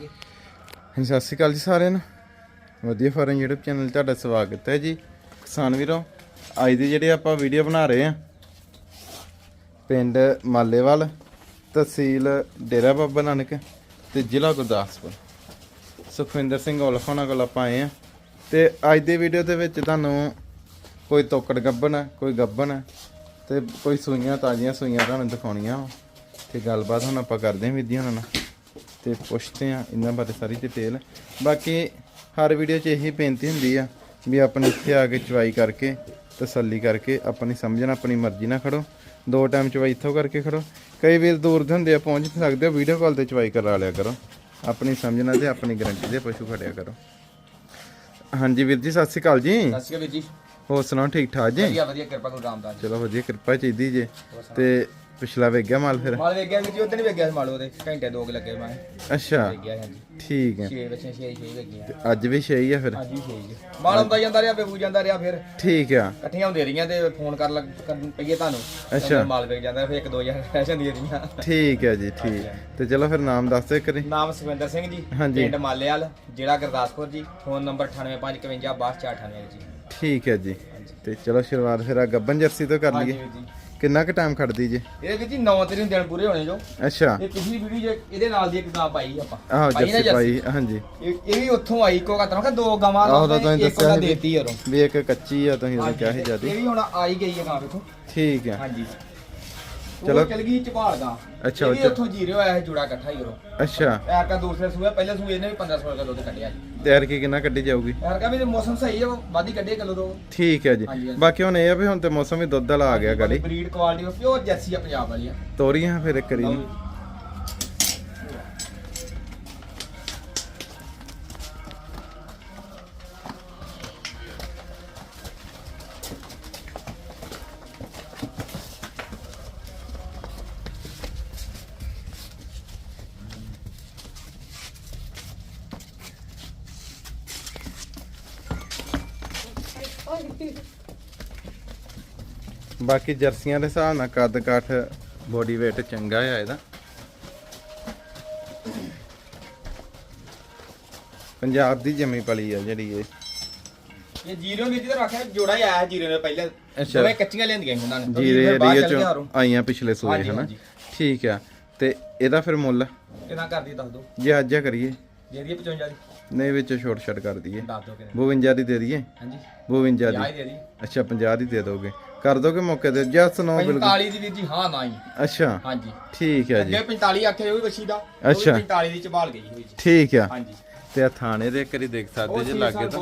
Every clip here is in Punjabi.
ਦਾਂਗੇ ਹਾਂਜੀ, ਸਤਿ ਸ਼੍ਰੀ ਅਕਾਲ ਜੀ ਸਾਰਿਆਂ ਨੂੰ। ਵਧੀਆ ਫਾਰਮ YouTube ਚੈਨਲ 'ਤੇ ਤੁਹਾਡਾ ਸਵਾਗਤ ਹੈ ਜੀ। ਕਿਸਾਨ ਵੀਰੋ ਅੱਜ ਦੇ ਜਿਹੜੇ ਆਪਾਂ ਵੀਡੀਓ ਬਣਾ ਰਹੇ ਆ ਪਿੰਡ ਮਾਲੇਵਾਲ ਤਹਿਸੀਲ ਡੇਰਾ ਬਾਬਾ ਨਾਨਕ ਤੇ ਜ਼ਿਲ੍ਹਾ ਗੁਰਦਾਸਪੁਰ। ਸੁਖਵਿੰਦਰ ਸਿੰਘ ਔਲਖਾਣਾ ਕੋਲ ਆਪਾਂ ਆਏ ਆ ਤੇ ਅੱਜ ਦੀ ਵੀਡੀਓ ਦੇ ਵਿੱਚ ਤੁਹਾਨੂੰ ਕੋਈ ਤੋਕੜ ਗੱਬਨ ਕੋਈ ਗੱਬਣ ਹੈ ਤੇ ਕੋਈ ਸੂਈਆਂ ਤਾਜ਼ੀਆਂ ਸੂਈਆਂ ਤੁਹਾਨੂੰ ਦਿਖਾਉਣੀਆਂ ਵਾ। ਤੇ ਗੱਲਬਾਤ ਹੁਣ ਆਪਾਂ ਕਰਦੇ ਹਾਂ ਵਿਧੀ ਉਹਨਾਂ ਨਾਲ। ਤੇ ਪੁੱਛਦੇ ਆ ਇਹਨਾਂ ਬਾਰੇ ਸਾਰੀ ਡਿਟੇਲ ਬਾਕੀ ਹਰ ਵੀਡੀਓ 'ਚ ਇਹੀ ਬੇਨਤੀ ਹੁੰਦੀ ਆ ਵੀ ਆਪਣੇ ਇੱਥੇ ਆ ਕੇ ਚਵਾਈ ਕਰਕੇ ਤਸੱਲੀ ਕਰਕੇ ਆਪਣੀ ਸਮਝਣਾ ਆਪਣੀ ਮਰਜ਼ੀ ਨਾਲ ਖੜੋ। ਦੋ ਟਾਈਮ ਚਵਾਈ ਇੱਥੋਂ ਕਰਕੇ ਖੜੋ। ਕਈ ਵੀਰ ਦੂਰ ਦੇ ਹੁੰਦੇ ਆ ਪਹੁੰਚ ਨਹੀਂ ਸਕਦੇ ਵੀਡੀਓ ਕਾਲ ਤੇ ਚਵਾਈ ਕਰਾ ਲਿਆ ਕਰੋ। ਆਪਣੀ ਸਮਝਣਾ ਤੇ ਆਪਣੀ ਗਾਰੰਟੀ ਦੇ ਪਸ਼ੂ ਖੜਿਆ ਕਰੋ। ਹਾਂਜੀ ਵੀਰ ਜੀ ਸਤਿ ਸ਼੍ਰੀ ਅਕਾਲ ਜੀ। ਸਤਿ ਸ਼੍ਰੀ ਅਕਾਲ ਜੀ। ਹੋਰ ਸੁਣਾਓ ਠੀਕ ਠਾਕ ਜੀ? ਵਧੀਆ ਵਧੀਆ ਕਿਰਪਾ ਗੁਰੂ ਰਾਮਦਾਸ ਚਲੋ ਵਧੀਆ ਕਿਰਪਾ ਚਾਹੀਦੀ ਜੇ। ਤੇ ਪਿਛਲਾ ਵੇਖ ਗਿਆ ਮਾਲ ਫਿਰ? ਮਾਲ ਵੇਖ ਗਿਆ ਵੀਰ ਜੀ ਉਦੋਂ ਨਹੀਂ ਵੇਖ ਗਿਆ ਸੀ ਮਾਲ ਉਹਦੇ ਘੰਟੇ ਦੋ ਕੁ ਲੱਗੇ ਮੈਂ ਅੱਛਾ ਹਾਂਜੀ। ਠੀਕ ਹੈ। 6 ਬੱਚੇ 6 6 ਵੇਖ ਗਿਆ ਅੱਜ ਵੀ ਛੇ ਹੀ ਆ ਫਿਰ? ਅੱਜ ਵੀ 6 ਜੀ ਮਾਲ ਆਉਂਦਾ ਜਾਂਦਾ ਰਿਹਾ ਬੇਬੂ ਜਾਂਦਾ ਰਿਹਾ ਫਿਰ। ਠੀਕ ਆ। ਇਕੱਠੀਆਂ ਹੁੰਦੀਆਂ ਰਹੀਆਂ ਤੇ ਫੋਨ ਕਰ ਲੱਗ ਕਰਨ ਪਈਏ ਤੁਹਾਨੂੰ। ਅੱਛਾ। ਮਾਲ ਵੇਖ ਜਾਂਦਾ ਫਿਰ ਇੱਕ ਦੋ ਹਜ਼ਾਰ ਰਹਿ ਜਾਂਦੀਆਂ ਰਹੀਆਂ। ਠੀਕ ਹੈ ਜੀ ਠੀਕ। ਤੇ ਚਲੋ ਫਿਰ ਨਾਮ ਦੱਸ ਦਿਓ ਕਰੀ ਨਾਮ ਸੁਖਵਿੰਦਰ ਸਿੰਘ ਜੀ ਹਾਂਜੀ। ਪਿੰਡ ਮਾਲੇਵਾਲ ਜ਼ਿਲ੍ਹਾ ਗੁਰਦਾਸਪੁਰ ਜੀ ਫੋਨ ਨੰਬਰ 9855526498 ਜੀ। ਠੀਕ ਹੈ ਜੀ। ਤੇ ਚਲੋ ਸ਼ੁਰੂਆਤ ਫਿਰ ਆ ਗੱਬਨ ਜਰਸੀ ਤੋਂ ਕਰ ਹਾਂਜੀ ਲਈਏ ਵੀਰ ਜੀ। ਕਿੰਨਾ ਕੁ ਟਾਈਮ ਖੜਦੀ ਜੀ? ਇਹ ਵੀਰ ਜੀ 9 ਤਰੀਕ ਦਿਨ ਪੂਰੇ ਹੋਣੇ ਜੋ। ਅੱਛਾ। ਇਹ ਪਿਛਲੀ ਵੀਡੀਓ 'ਚ ਇਹਦੇ ਨਾਲ ਦੀ ਇੱਕ ਗਾਂ ਪਾਈ ਆਪਾਂ। ਆਹੋ ਜਰਸੀ ਪਾਈ ਹਾਂਜੀ। ਇਹ ਇਹ ਵੀ ਉੱਥੋਂ ਆਈ ਕੋ ਕਹਤਾ ਮੈਂ ਦੋ ਗਾਵਾਂ ਆਹੋ ਦਾ ਤਾਂ ਤੁਸੀਂ ਦੱਸਿਆ ਦੇਤੀ ਯਾਰੋ। ਵੀ ਇੱਕ ਕੱਚੀ ਆ ਤੁਸੀਂ ਕਿਹਾ ਸੀ ਜਿਆਦੀ ਇਹ ਵੀ ਹੁਣ ਆਈ ਗਈ ਹੈ ਗਾਂ ਵੇਖੋ। ਠੀਕ ਹੈ। ਹਾਂਜੀ। ਚਲੋ। ਚਲੋ ਚਲ ਗਈ ਚਪਾਲ ਗਾਂ ਅੱਛਾ, ਇਹ ਵੀ ਅੱਛਾ। ਉੱਥੋਂ ਜੀਰੇ ਹੋਇਆ ਹੈ ਜੁੜਾ ਇਕੱਠਾ ਹੀ ਯਾਰੋ ਅੱਛਾ ਐਰ ਕਾ ਦੂਸਰੇ ਸੂਏ ਪਹਿਲੇ ਸੂਏ ਇਹਨੇ ਵੀ 15 16 ਕਿਲੋ ਤੇ ਕੱਢਿਆ ਜੀ ਤਿਆਰ ਕੀ ਕਿੰਨਾ ਕੱਢੀ ਜਾਊਗੀ ਐਰ ਕਾ ਵੀ ਮੌਸਮ ਸਹੀ ਹੈ ਉਹ ਵਾਦੀ ਕੱਢੇ ਕਿਲੋ ਦੋ ਠੀਕ ਹੈ ਜੀ ਹਾਂਜੀ, ਹਾਂਜੀ। ਬਾਕੀ ਹੁਣ ਇਹ ਆ ਵੀ ਹੁਣ ਤੇ ਮੌਸਮ ਵੀ ਦੁੱਧ ਵਾਲਾ ਆ ਗਿਆ ਗਾੜੀ ਬਰੀਡ ਕੁਆਲਿਟੀ ਪਿਓਰ ਜੈਸੀ ਆ ਪੰਜਾਬ ਵਾਲੀ ਆ ਤੋਰੀਆਂ ਫਿਰ ਇੱਕ ਕਰੀ ਲਓ ਨੂੰ। ਜੀ। ਬਾਕੀ ਜਰਸੀਆਂ ਦੇ ਹਿਸਾਬ ਨਾਲ ਕੱਦ ਕਾਠ ਬੋਡੀ weight ਚੰਗਾ ਆ ਇਹਦਾ। ਪੰਜਾਬ ਦੀ ਜੰਮੀ ਪਲੀ ਆ ਜਿਹੜੀ ਇਹ। ਇਹ ਜੀਰੋ ਵਿੱਚ ਤਾਂ ਰੱਖਿਆ ਜੋੜਾ ਹੀ ਆਇਆ ਜੀਰੋ ਨੇ ਪਹਿਲੇ। ਅੱਛਾ। ਦੋਵੇਂ ਕੱਚੀਆਂ ਲੈਂਦੀਆਂ ਸੀ ਉਹਨਾਂ ਨੇ। ਜੀਰੇ ਫਿਰ ਬਾਹਰ ਏਰੀਆ ਚੋਂ। ਆਈਆਂ ਪਿਛਲੇ ਸੂਏ ਹਾਂਜੀ, ਹਨਾ? ਹਾਂਜੀ। ਠੀਕ ਆ। ਤੇ ਇਹਦਾ ਫਿਰ ਮੁੱਲ? ਕਿੰਨਾ ਕਰਦੀ ਦੱਸ ਦੋ ਜੇ ਅੱਜ ਆ ਕਰੀਏ। ਜਿਹਦੀ 55 ਦੀ। ਨਹੀਂ ਵਿੱਚ ਛੋਟ ਛੱਡ ਕਰ ਦਈਏ। ਦੱਸ ਦੋ ਕਿੰਨੇ 52 ਦੀ ਦੇ ਦਈਏ? ਹਾਂਜੀ। 52 ਯਾਦ ਦੀ ਦੇ ਦੀ ਅੱਛਾ 50 ਦੀ ਦੇ ਦੋਗੇ। ਕਰ ਦੋਗੇ ਮੌਕੇ ਤੇ? ਜਸ ਨੋ ਬਿਲਕੁਲ। 45 ਦੀ ਵੀਰ ਜੀ ਹਾਂ ਨਾ ਹੀ। ਅੱਛਾ। ਹਾਂਜੀ। ਠੀਕ ਹੈ ਜੀ। ਅੱਗੇ 45 ਆਖਿਆ ਉਹ ਬੱਚੀ ਦਾ ਅੱਛਾ। 45 ਦੀ ਚਬਾਲ ਗਈ ਹੋਈ ਜੀ। ਠੀਕ ਆ। ਹਾਂਜੀ। ਤੇ ਆ ਥਾਣੇ ਦੇ ਕਰੀ ਦੇਖ ਸਕਦੇ ਜੇ ਲੱਗੇ ਤਾਂ।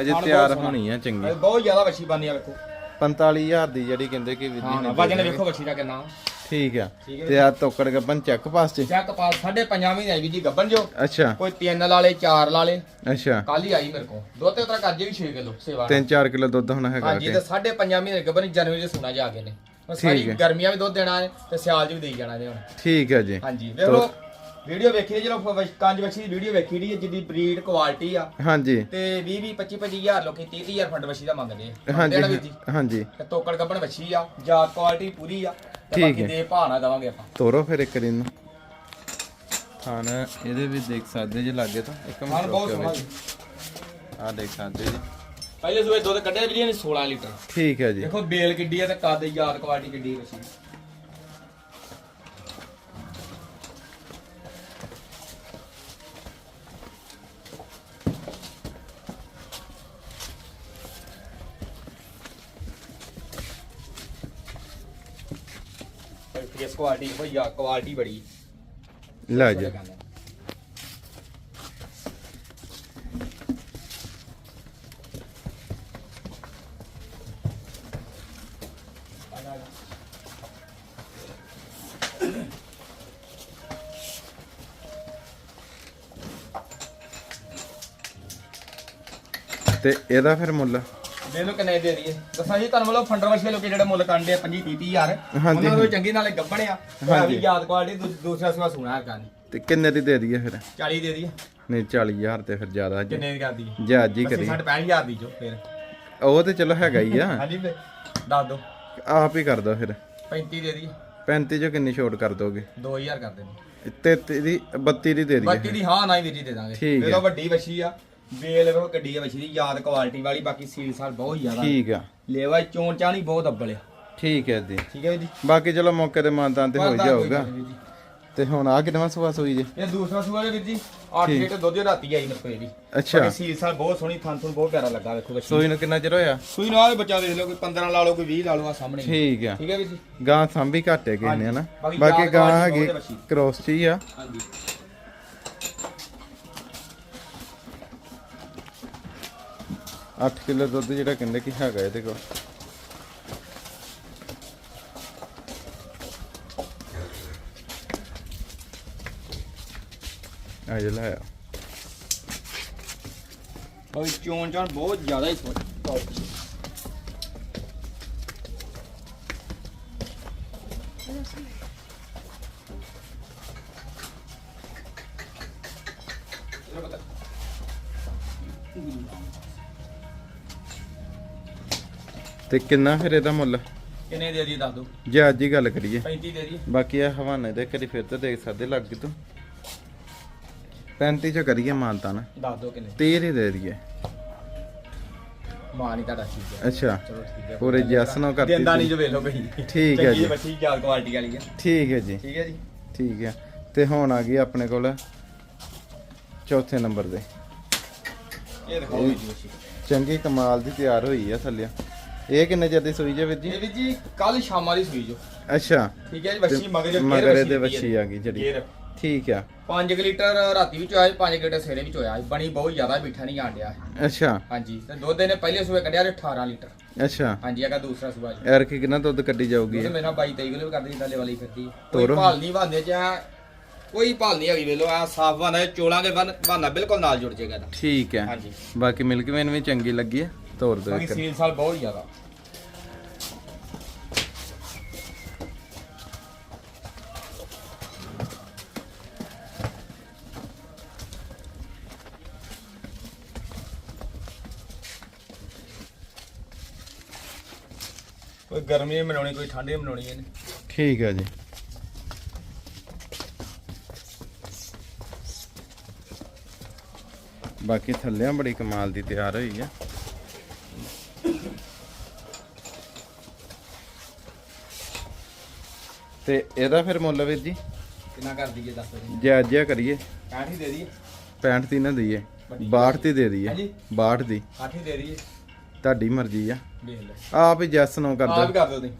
ਅਜੇ ਤਿਆਰ। ਹੋਣੀ ਆ ਚੰਗੀ। ਬਹੁਤ ਜ਼ਿਆਦਾ ਬੱਚੀ ਬਾਨੀ ਆ ਵੇਖੋ। 45000 ਦੀ ਜਿਹੜੀ ਕਹਿੰਦੇ ਕਿ ਹਾਂ ਵਿਧੀ ਨੇ ਵਜਨ ਵੇਖੋ ਬੱਚੀ ਦਾ ਕਿੰਨਾ। ਠੀਕ ਆ। ਤੇ ਆ ਤੋਕੜ ਗੱਬਨ ਚੈੱਕ ਪਾਸ ਚ ਚੈੱਕ ਪਾਸ ਸਾਢੇ ਪੰਜਾਂ ਮਹੀਨੇ ਵੀ ਜੀ ਗੱਬਨ ਜੋ। ਅੱਛਾ। ਕੋਈ ਤਿੰਨ ਲਾਲੇ ਚਾਰ ਲਾਲੇ ਅੱਛਾ। ਕੱਲ ਹੀ ਆਈ ਮੇਰੇ ਕੋਲ। ਦੁੱਧ ਉਤਰਾ ਕਰਜੇ ਵੀ 6 ਕਿਲੋ ਸੇਵਾ 3-4 ਕਿਲੋ ਦੁੱਧ ਹੋਣਾ ਹੈਗਾ ਹਾਂਜੀ ਤੇ ਸਾਢੇ ਪੰਜਾਂ ਮਹੀਨੇ ਗੱਬਨ ਜਨਵਰੀ ਚ ਸੁਣਾ ਜਾ ਕੇ ਨੇ। ਸਾਰੀ। ਗਰਮੀਆਂ ਵੀ ਦੁੱਧ ਦੇਣਾ ਤੇ ਸਿਆਲ ਚ ਵੀ ਦੇਈ ਜਾਣਾ ਨੇ ਹੁਣ। ਠੀਕ ਹੈ ਜੀ। ਹਾਂਜੀ ਵੇਖ ਵੀਡੀਓ ਵੇਖੀ ਜਦੋਂ ਕੰਜ ਬੱਚੀ ਦੀ ਵੀਡੀਓ ਵੇਖੀ ਦੀ ਜਿੱਦੀ ਬਰੀਡ ਕੁਆਲਿਟੀ ਆ। ਹਾਂਜੀ। ਤੇ 20 20 25 25000 ਲੋਕੀ 30000 ਫੰਡ ਬੱਚੀ ਦਾ ਮੰਗਦੇ ਆ। ਹਾਂਜੀ ਜੀ। ਹਾਂਜੀ। ਤੇ ਤੋਕੜ ਗੱਬਣ ਬੱਚੀ ਆ ਜਾਤ ਕੁਆਲਿਟੀ ਪੂਰੀ ਆ। ਤੇ ਠੀਕ ਬਾਕੀ ਹੈ। ਦੇ ਭਾਣਾ ਦਵਾਂਗੇ ਆਪਾਂ। ਤੋਰੋ ਫਿਰ ਇੱਕ ਦਿਨ ਨੂੰ। ਥਾਨ ਇਹਦੇ ਵੀ ਦੇਖ ਸਕਦੇ ਜੇ ਲੱਗੇ ਤਾਂ। ਇੱਕ ਮਿੰਟ ਬਹੁਤ ਸੋਹਣਾ ਜੀ ਆ ਦੇਖ ਸਕਦੇ ਜੀ। ਪਹਿਲੇ ਸੂਏ ਦੁੱਧ ਕੱਢਿਆ ਵੀਡੀਓ ਨੇ 16 ਲੀਟਰ। ਠੀਕ ਹੈ ਜੀ। ਦੇਖੋ ਬੇਲ ਕਿੱਡੀ ਆ ਤੇ ਕੱਦ ਯਾਦ ਕੁਆਲਿਟੀ ਕਿੱਡੀ ਬੱਚੀ ਫੇਸ ਕੁਆਲਿਟੀ ਭਈਆ ਕੁਆਲਿਟੀ ਬੜੀ। ਲੈ ਜਾ। ਤੇ ਇਹਦਾ ਫਿਰ ਮੁੱਲ? ਦੇ ਲੋ ਕਿੰਨੇ ਦੇ ਦਈਏ? ਦੱਸਾਂ ਜੀ ਤੁਹਾਨੂੰ ਵੱਲੋਂ ਫੰਡਰ ਵਰਸ਼ੇ ਲੋਕੇ ਜਿਹੜੇ ਮੁੱਲ ਕਾਂਡੇ 25 30 ਹਜ਼ਾਰ। ਹਾਂਜੀ। ਉਹਨਾਂ ਨੂੰ ਚੰਗੀ ਨਾਲੇ ਗੱਬਣਿਆ ਹਾਂਜੀ। ਵੀ ਯਾਦ ਕੁਆਲਿਟੀ ਦੂ- ਦੂਸਰਾ ਸੁਆ ਸੁਣਾ ਕਰਨੀ ਤੇ ਕਿੰਨੇ ਦੀ ਦੇ ਦਈਏ ਫਿਰ? 40 ਦੇ ਦਈਏ। ਨਹੀਂ 40000 ਤੇ ਫਿਰ ਜ਼ਿਆਦਾ ਜੀ। ਕਿੰਨੇ ਦੀ ਕਰ ਦਈਏ? ਜੇ ਅੱਜ ਹੀ ਅਸੀਂ ਕਰੀਏ। 65 ਹਜ਼ਾਰ ਦੀ ਜੋ ਫਿਰ। ਉਹ ਤੇ ਚਲੋ ਹੈਗਾ ਹੀ ਆ। ਹਾਂਜੀ ਫਿਰ ਦੱਸ ਦੋ। ਆਪ ਹੀ ਕਰ ਦੋ ਫਿਰ। 35 ਦੇ ਦਈਏ। 35 ਚੋਂ ਕਿੰਨੀ ਛੋਟ ਕਰ ਦੋਗੇ? 2000 ਕਰ ਦੇਣੀ। ਤੇ ਤੇਰੀ 32 ਦੀ ਦੇ ਦਈਏ ਦੀ ਹਾਂ ਨਾ ਹੀ ਵੀਰ ਜੀ ਦੇ ਦਾਂਗੇ। ਠੀਕ ਹੈ। ਵੱਡੀ ਵੱਛੀ ਆ। ਵੇਲ ਵੇਖੋ ਗੱਡੀ ਆ ਦੀ ਯਾਦ ਕੁਆਲਿਟੀ ਵਾਲੀ ਬਾਕੀ ਸੀਲ ਸਾਲ ਬਹੁਤ ਜ਼ਿਆਦਾ। ਠੀਕ ਆ। ਲੇਵਾ ਚੋਣ ਚਾਣੀ ਬਹੁਤ ਅੱਬਲ ਆ। ਠੀਕ ਹੈ ਜੀ। ਠੀਕ ਹੈ ਜੀ? ਬਾਕੀ ਚਲੋ ਮੌਕੇ ਤੇ ਮਾਨਤਾਨ ਤੇ ਹੋ ਜਾਊਗਾ। ਨੀ। ਤੇ ਹੁਣ ਆ ਕਿੰਨਾ ਸਵਾ ਸੋਈ ਜੀ? ਇਹ ਦੂਸਰਾ ਸੂਆ ਵੀਰ ਜੀ 8 ਠੀਕ। ਲੀਟਰ ਦੁੱਧ ਰਾਤੀ ਆਈ ਮੇਰੇ ਕੋਲ ਇਹਦੀ ਅੱਛਾ। ਸੀਲ ਸਾਲ ਬਹੁਤ ਸੋਹਣੀ ਥਣ ਥਣ ਬਹੁਤ ਪਿਆਰਾ ਲੱਗਾ ਵੇਖੋ ਵੱਛੀ ਸੋਈ ਨੂੰ ਕਿੰਨਾ ਚਿਰ ਹੋਇਆ? ਸੂਈ ਨਾਲ ਬੱਚਾ ਦੇਖ ਲਓ ਕੋਈ 15 ਲਾ ਲਓ ਕੋਈ 20 ਲਾ ਲਓ ਆ ਸਾਹਮਣੇ। ਠੀਕ ਆ। ਠੀਕ ਹੈ ਵੀਰ ਜੀ? ਗਾਂ ਸਾਂਭੀ ਘੱਟ ਹੈ ਕਿਸੇ ਨੇ ਹਨਾ? ਬਾਕੀ ਗਾਂ ਹੈਗੀ ਬਹੁਤ ਹੈ ਵੱਛੀ। ਕ੍ਰੋਸ ਚ ਹੀ ਆ। ਹਾਂਜੀ। 8 ਕਿਲੋ ਦੁੱਧ ਜਿਹੜਾ ਕਹਿੰਦੇ ਕਿ ਹੈਗਾ ਇਹਦੇ ਕੋਲ। ਆ ਜਿਹੜਾ ਲਾਇਆ ਬਾਕੀ ਚੋਣ ਚਾਣ ਬਹੁਤ ਜ਼ਿਆਦਾ ਹੀ ਸੋਹਣੀ ਤੇ ਕਿੰਨਾ ਫਿਰ ਇਹਦਾ ਮੁੱਲ? ਕਿੰਨੇ ਦੇ ਦੀ ਦੱਸ ਦੋ। ਜੇ ਅੱਜ ਹੀ ਗੱਲ ਕਰੀਏ। 35 ਦੇ ਦੀ। ਬਾਕੀ ਆ ਹਵਾਨੇ ਦੇ ਕਰੀ ਫਿਰ ਤੇ ਦੇਖ ਸਕਦੇ ਲੱਗ ਗਈ ਤੂੰ। 35 ਚ ਕਰੀਏ ਮਾਨਤਾ ਨਾ। ਦੱਸ ਦੋ ਕਿੰਨੇ। 30 ਹੀ ਦੇ ਦਈਏ। ਮਾਂ ਨਹੀਂ ਤੁਹਾਡਾ ਠੀਕ ਹੈ। ਅੱਛਾ। ਚਲੋ ਠੀਕ ਹੈ। ਪੂਰੇ ਜੈਸ ਨਾਲ ਕਰਤੀ ਦਿੰਦਾ ਨਹੀਂ। ਜੋ ਵੇਖ ਲਓ ਕਹੀ ਠੀਕ ਹੈ ਜੀ। ਬੱਚੀ ਯਾਦ ਕੁਆਲਿਟੀ ਵਾਲੀ ਹੈ ਠੀਕ ਹੈ ਜੀ। ਠੀਕ ਹੈ ਜੀ। ਠੀਕ ਹੈ। ਤੇ ਹੁਣ ਆ ਗਈ ਆਪਣੇ ਕੋਲ ਚੌਥੇ ਨੰਬਰ ਦੇ। ਇਹ ਬੱਚੀ ਚੰਗੀ ਕਮਾਲ ਦੀ ਤਿਆਰ ਹੋਈ ਆ ਥੱਲੇ। ਇਹ ਕਿੰਨੇ ਚਿਰ ਦੀ ਸੂਈ ਜੇ ਵੀਰ ਜੀ? ਇਹ ਵੀ ਜੀ ਕੱਲ ਸ਼ਾਮਾਂ ਦੀ ਸੂਈ ਜੋ। ਅੱਛਾ। ਠੀਕ ਹੈ ਜੀ ਬੱਚੀ ਮਗਰ ਜੋ ਮਗਰ ਇਹਦੇ ਵੱਛੀ ਆ ਗਈ ਜਿਹੜੀ। ਠੀਕ ਆ। 5 ਲੀਟਰ ਰਾਤੀ ਵਿੱਚ ਆਇਆ 5 ਲੀਟਰ ਸਵੇਰੇ ਵਿੱਚ ਹੋਇਆ ਬਣੀ ਬਹੁਤ ਜ਼ਿਆਦਾ ਮਿੱਠਾ ਨਹੀਂ ਆਂਡਿਆ ਅੱਛਾ। ਹਾਂਜੀ ਤੇ ਦੁੱਧ ਇਹਨੇ ਪਹਿਲੇ ਸੂਏ ਕੱਢਿਆ ਤੇ 18 ਲੀਟਰ। ਅੱਛਾ। ਹਾਂਜੀ ਹੈਗਾ ਦੂਸਰਾ ਸੂਆ ਜੀ। ਯਾਰ ਕੀ ਕਿੰਨਾ ਦੁੱਧ ਕੱਢੀ ਜਾਊਗੀ? ਇਹ? ਮੇਰਾ 22 23 ਕਿਲੋ ਕਰਦੀ ਜਿੱਦਾਂ ਲੈਵਲ ਹੀ ਫਿਰਦੀ ਕੋਈ। ਭਾਲ ਨਹੀਂ ਬਾਂਦੇ ਚ ਐਂ ਕੋਈ ਭਾਲ ਨਹੀਂ ਹੈਗੀ ਵੇਲੋ ਆ ਸਾਫ਼ ਬਾਂਦਾ ਚੋਲਾਂ ਦੇ ਬਾਨਾ ਬਿਲਕੁਲ ਨਾਲ ਜੁੜ ਜਾਏਗਾ ਇਹਦਾ। ਠੀਕ ਹੈ। ਹਾਂਜੀ। ਬਾਕੀ ਮਿਲਕ ਵੇਨ ਵੀ ਚੰਗੀ ਲੱਗੀ ਹੈ। ਤੋਰ ਦੋ ਬਾਕੀ ਇੱਕ ਸੀਲ ਸਾਲ ਬਹੁਤ ਜ਼ਿਆਦਾ। ਕੋਈ ਗਰਮੀ ਮਨਾਉਣੀ ਕੋਈ ਠੰਡੀ ਮਨਾਉਣੀ ਇਹਨੇ। ਠੀਕ ਹੈ ਜੀ। ਬਾਕੀ ਥੱਲਿਆਂ ਬੜੀ ਕਮਾਲ ਦੀ ਤਿਆਰ ਹੋਈ ਆ। ਤੇ ਇਹਦਾ ਫਿਰ ਮੁੱਲ ਵੀਰ ਜੀ? ਕਿੰਨਾ ਕਰ ਦਈਏ ਦੱਸ ਦਿਓ ਜੇ। ਅੱਜ ਆ ਕਰੀਏ। 60 ਹੀ ਦੇ ਦਈਏ। 65 ਦੀ ਨਾ ਦਈਏ। ਵੱਡੀ 62 ਦੀ ਦੇ ਦਈਏ। ਹਾਂਜੀ। 62 ਦੀ। 60 ਹੀ ਦੇ ਦਈਏ। ਤੁਹਾਡੀ ਮਰਜ਼ੀ ਆ। ਆਪ ਹੀ ਜੈਸ ਨੂੰ ਕਰ ਵੀ ਦਿਓ ਕਰ ਦਿਓ ਤੁਸੀਂ।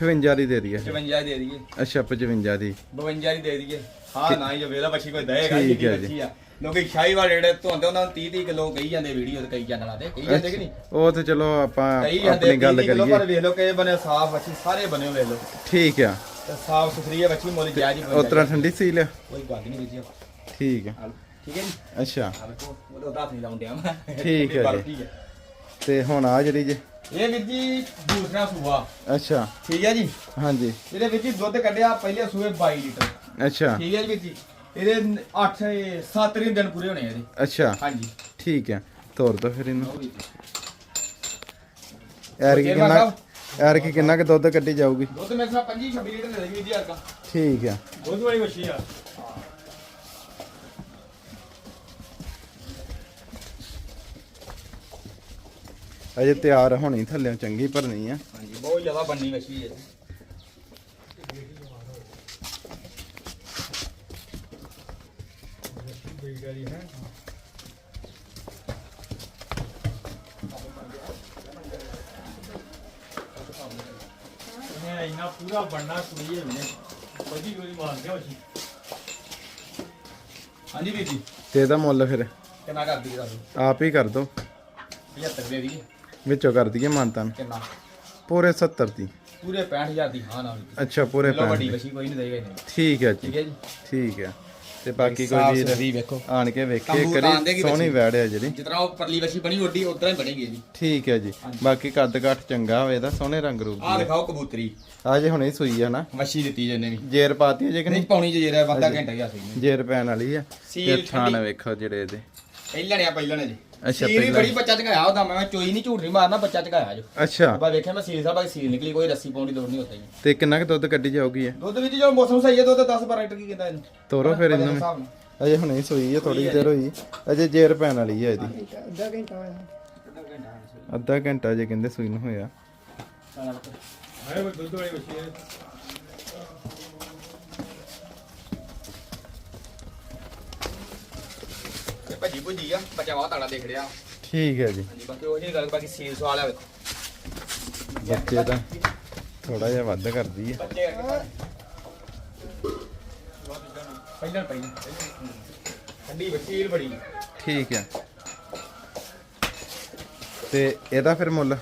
58 ਦੀ ਦੇ ਦਈਏ। 55 ਦੇ ਦਈਏ। ਅੱਛਾ 55 ਦੀ। 52 ਦੀ ਦੇ ਦਈਏ। ਹਾਂ ਨਾ ਹੀ ਵੇਲਾ ਬੱਚੀ ਕੋਈ ਦੇਗਾ ਠੀਕ ਹੈ ਜੀ। ਲੋਕੀ ਸ਼ਾਹੀ ਵਾਲੇ ਜਿਹੜੇ ਧੋਂਦੇ ਉਹਨਾਂ ਨੂੰ 30 30 ਕਿਲੋ ਕਹੀ ਜਾਂਦੇ ਵੀਡੀਓ ਤੇ ਕਈ ਚੈਨਲਾਂ ਤੇ ਕਹੀ ਜਾਂਦੇ ਕਿ ਨਹੀਂ? ਉਹ ਤੇ ਚਲੋ ਆਪਾਂ ਆਪਣੀ ਗੱਲ 30 ਕਿਲੋ ਪਰ ਕਰੀਏ। ਵੇਖ ਲਓ ਕਿ ਬਣੇ ਸਾਫ਼ ਬੱਚੀ ਸਾਰੇ ਬਣੇ ਵੇਖ ਲਓ ਠੀਕ ਆ। ਸਾਫ਼ ਸੁਥਰੀ ਹੈ ਬੱਚੀ ਮੁੱਲ ਜਾਇਜ਼ ਹੀ ਉਸ ਤਰ੍ਹਾਂ ਠੰਡੀ ਸੀ ਲਿਆ ਕੋਈ ਗੱਲ ਨਹੀਂ ਜੀ। ਠੀਕ ਆ। ਆ ਲਓ। ਠੀਕ ਹੈ ਜੀ? ਅੱਛਾ। ਆ ਉਹਦਾ ਹੱਥ ਨਹੀਂ ਲਾਉਂਦੇ ਆ। ਠੀਕ ਹੈ ਜੀ। ਹੈ। ਤੇ ਹੁਣ ਆ ਜਿਹੜੀ ਜੇ? ਇਹ ਵੀਰ ਜੀ ਦੂਸਰਾ ਸੂਆ। ਅੱਛਾ। ਠੀਕ ਹੈ ਜੀ? ਹਾਂਜੀ। ਇਹਦੇ ਵਿੱਚ ਹੀ ਦੁੱਧ ਕੱਢਿਆ ਪਹਿਲੇ ਸੂਏ 22 ਲੀਟਰ। ਅੱਛਾ। ਠੀਕ ਹੈ ਜੀ ਵੀਰ ਜੀ। ਇਹਦੇ 8 7 ਦਿਨ ਪੂਰੇ ਹੋਣੇ ਆ ਇਹਦੇ। ਅੱਛਾ। ਹਾਂਜੀ। ਠੀਕ ਹੈ ਤੋਰ ਦੋ ਫਿਰ ਇਹਨੂੰ। ਐਰ ਕਿੰਨਾ। ਐਰ ਕੀ ਕਿੰਨਾ ਕੁ ਦੁੱਧ ਕੱਢੀ ਜਾਊਗੀ? ਦੁੱਧ ਮੇਰੇ ਸਾਹ 25 26 ਲੀਟਰ ਦੇ ਦੇਗੀ ਜੀ ਅੱਜ ਠੀਕ ਆ। ਦੁੱਧ ਵਾਲੀ ਮੱਛੀ ਆ। ਅਜੇ ਤਿਆਰ ਹੋਣੀ ਥੱਲੇ ਚੰਗੀ ਭਰਨੀ ਆ। ਹਾਂਜੀ ਬਹੁਤ ਜ਼ਿਆਦਾ ਬੰਨੀ ਮੱਛੀ ਹੈ। ਇਹ ਇੰਨਾ ਪੂਰਾ ਬਣਨਾ ਕੁੜੀ ਹੈ ਮੈਨੇ ਬੜੀ ਗੋਲੀ ਮਾਰ ਗਿਆ ਉਹ ਹਾਂਜੀ ਵੀਰ ਜੀ ਤੇ ਇਹਦਾ ਮੁੱਲ ਫਿਰ? ਕਿੰਨਾ ਕਰਦੀ ਦੱਸ? ਆਪ ਹੀ ਕਰ ਦੋ। 75 ਦੇ ਦੀ ਵਿੱਚੋਂ ਕਰ ਦਈਏ ਮਾਨਤਾਨ। ਕਿੰਨਾ? ਪੂਰੇ 70 ਦੀ। ਪੂਰੇ 65000 ਦੀ ਹਾਂ ਨਾ ਅੱਛਾ ਪੂਰੇ ਲੋ ਵੱਡੀ 65 ਮੱਛੀ ਕੋਈ ਨਹੀਂ ਦੇਗਾ ਠੀਕ ਹੈ ਜੀ। ਠੀਕ ਹੈ ਜੀ। ਠੀਕ ਹੈ। ਤੇ ਬਾਕੀ ਕੋਈ ਵੀਰ ਸੁਥਰੀ ਵੇਖੋ। ਆਣ ਕੇ ਵੇਖੇ ਕਰੀ ਸੋਹਣੀ। ਵੈੜ ਹੈ ਜਿਹੜੀ। ਜਿਤਨਾ ਉਹ ਪਰਲੀ ਮੱਛੀ ਬਣੀ ਓਡੀ ਉਤਰਾ ਹੀ ਬਣੇਗੀ ਜੀ ਠੀਕ ਹੈ ਜੀ। ਬਾਕੀ ਕੱਦ ਕਾਠ ਚੰਗਾ ਹੋਵੇ ਦਾ ਸੋਹਣੇ ਰੰਗ ਰੂਪ ਆਹ ਦੀ ਦਿਖਾਓ ਕਬੂਤਰੀ। ਆ ਜੇ ਹੁਣੇ ਸੂਈ ਆ ਨਾ। ਮੱਛੀ ਦਿੱਤੀ ਜੰਨੇ ਵੀ। ਜੇਰ ਪਾਤੀ ਹੈ ਜੇ ਕਿ ਨਹੀਂ ਪਾਉਣੀ ਜੇ ਜਿਹੜਾ ਬੰਦਾ ਘੰਟਾ ਗਿਆ ਸੀ ਜੇਰ ਪੈਣ ਵਾਲੀ ਆ। ਤੇ ਠੰਡੀ। ਵੇਖੋ ਜਿਹੜੇ ਇਹਦੇ। ਪਹਿਲਣੇ ਆ ਪਹਿਲਣੇ ਜੀ। ਅੱਛਾ ਸੀਲ ਵੀ ਪਹਿਲਾਂ ਬੜੀ ਬੱਚਾ ਚਗਾਇਆ ਉਹਦਾ ਮੈਂ ਚੋਈ ਨਹੀਂ ਝੂਠ ਨਹੀਂ ਮਾਰਨਾ ਬੱਚਾ ਚਗਾਇਆ ਜੋ। ਅੱਛਾ। ਆਪਾਂ ਵੇਖਿਆ ਮੈਂ ਸੀਲ ਸਾਹਿਬ ਬਾਈ ਸੀਲ ਨਿਕਲੀ ਕੋਈ ਰੱਸੀ ਪਾਉਣ ਦੀ ਲੋੜ ਨਹੀਂ ਹੁੰਦੀ ਤੇ ਕਿੰਨਾ ਕੁ ਦੁੱਧ ਕੱਢੀ ਜਾਊਗੀ ਇਹ? ਦੁੱਧ ਵਿੱਚ ਜੋ ਮੌਸਮ ਸਹੀ ਹੈ ਦੁੱਧ 10 12 ਲੀਟਰ ਕੀ ਕਹਿੰਦਾ ਇਹਨੂੰ? ਤੋਰੋ ਫਿਰ ਇਹਨੂੰ। ਨਾਲ। ਅਜੇ ਹੁਣੇ ਹੀ ਸੋਈ ਹੈ ਥੋੜੀ ਦੇਰ ਹੋਈ। ਅਜੇ ਜੇਰ ਪੈਣ ਵਾਲੀ ਹੈ ਇਹਦੀ। ਅੱਧਾ ਘੰਟਾ ਜੇ ਕਹਿੰਦੇ ਸੂਈ ਨੂੰ ਹੋਇਆ। ਹੈ ਉਹ ਦੁੱਧ ਵਾਲੀ ਮੱਛੀ ਹੈ। ਤੇ ਭੱਜੀ ਭੁੱਜੀ ਆ ਬੱਚਾ ਬਹੁਤ ਤਗੜਾ ਦੇਖ ਰਿਹਾ। ਠੀਕ ਹੈ ਜੀ। ਹਾਂਜੀ ਬਾਕੀ ਉਹ ਜਿਹੀ ਗੱਲ ਬਾਕੀ ਸੀਲ ਸਵਾਲ ਆ ਵੇਖੋ। ਬੱਚੇ ਤਾਂ ਥੋੜਾ ਜਿਹਾ ਵੱਧ ਕਰਦੀ ਹੈ ਬੱਚੇ ਪਹਿਲਾਂ ਪਹਿਲਾਂ ਠੰਡੀ ਵਸੀਲ ਬੜੀ। ਠੀਕ ਹੈ। ਤੇ ਇਹਦਾ ਫਿਰ ਮੁੱਲ?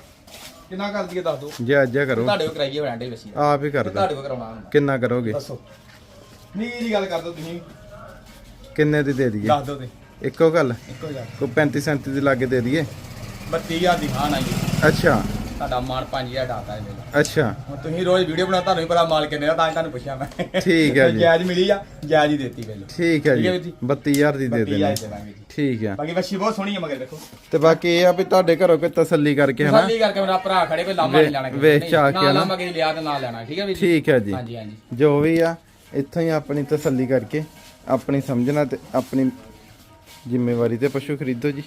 ਕਿੰਨਾ ਕਰ ਦਈਏ ਦੱਸ ਦਿਓ। ਜੇ ਅੱਜ ਕਰੋ। ਤੁਹਾਡੇ ਕੋ ਕਰਾਈਏ ਬਰਾਂਡੇ ਵਸੀਲ। ਆਪ ਹੀ ਕਰ ਦੋ ਤੁਹਾਡੇ ਕੋ ਕਰਾਉਣਾ ਹੁਣ। ਕਿੰਨਾ ਕਰੋਗੇ? ਦੱਸੋ। ਨਹੀਂ ਦੀ ਗੱਲ ਕਰ ਦੋ ਤੁਸੀਂ। ਕਿੰਨੇ ਦੀ ਦੇ ਦਈਏ? ਦੱਸ ਦਿਓ ਤੇ। ਇੱਕੋ ਗੱਲ? ਇੱਕੋ ਗੱਲ। ਕੋਈ 35 37 ਦੀ ਲਾਗੇ ਦੇ ਦਈਏ? 32000 ਦੀ ਖਾਣ ਆਈ। ਅੱਛਾ। ਤੁਹਾਡਾ ਮਾਨ 5000 ਡਾਤਾ ਨਾਲ ਅੱਛਾ। ਹੁਣ ਤੁਸੀਂ ਰੋਜ਼ ਵੀਡੀਓ ਬਣਾ ਤੁਹਾਨੂੰ ਵੀ ਪਤਾ ਮਾਲ ਕਿੰਨੇ ਦਾ ਤਾਂ ਹੀ ਤੁਹਾਨੂੰ ਪੁੱਛਿਆ ਮੈਂ। ਠੀਕ ਹੈ ਜੀ। ਜਾਇਜ਼ ਮਿਲੀ ਆ ਜਾਇਜ਼ ਹੀ ਦਿੱਤੀ ਪਹਿਲਾਂ। ਠੀਕ ਹੈ ਹੈ ਜੀ। ਵੀਰ ਜੀ। 32000 ਦੀ ਦੇ 32000 ਦੇਣੀ। ਠੀਕ ਹੈ। ਬਾਕੀ ਵੱਛੀ ਬਹੁਤ ਸੋਹਣੀ ਹੈ ਮਗਰ ਦੇਖੋ ਤੇ ਬਾਕੀ ਇਹ ਆ ਵੀ ਤੁਹਾਡੇ ਘਰੋਂ ਕੋਈ ਤਸੱਲੀ ਕਰਕੇ ਹਨਾ? ਤਸੱਲੀ ਕਰਕੇ ਮੇਰਾ ਭਰਾ ਖੜੇ ਕੋਈ ਲਾਮਾ ਵੇ- ਨਹੀਂ ਲੈਣਾ ਨੇ। ਚਾ ਕੇ ਨਾ। ਲਾਮਾ ਕਿਸੇ ਲਿਆ ਤੇ ਨਾ ਲੈਣਾ। ਠੀਕ ਹੈ ਜੀ? ਠੀਕ ਹੈ ਜੀ। ਹਾਂਜੀ ਹਾਂਜੀ। ਜੋ ਵੀ ਆ ਇੱਥੋਂ ਹੀ ਆਪਣੀ ਤਸੱਲੀ ਕਰਕੇ ਆਪਣੀ ਸਮਝਣਾ ਤੇ ਆਪਣੀ ਜ਼ਿੰਮੇਵਾਰੀ ਤੇ ਪਸ਼ੂ ਖਰੀਦੋ ਜੀ।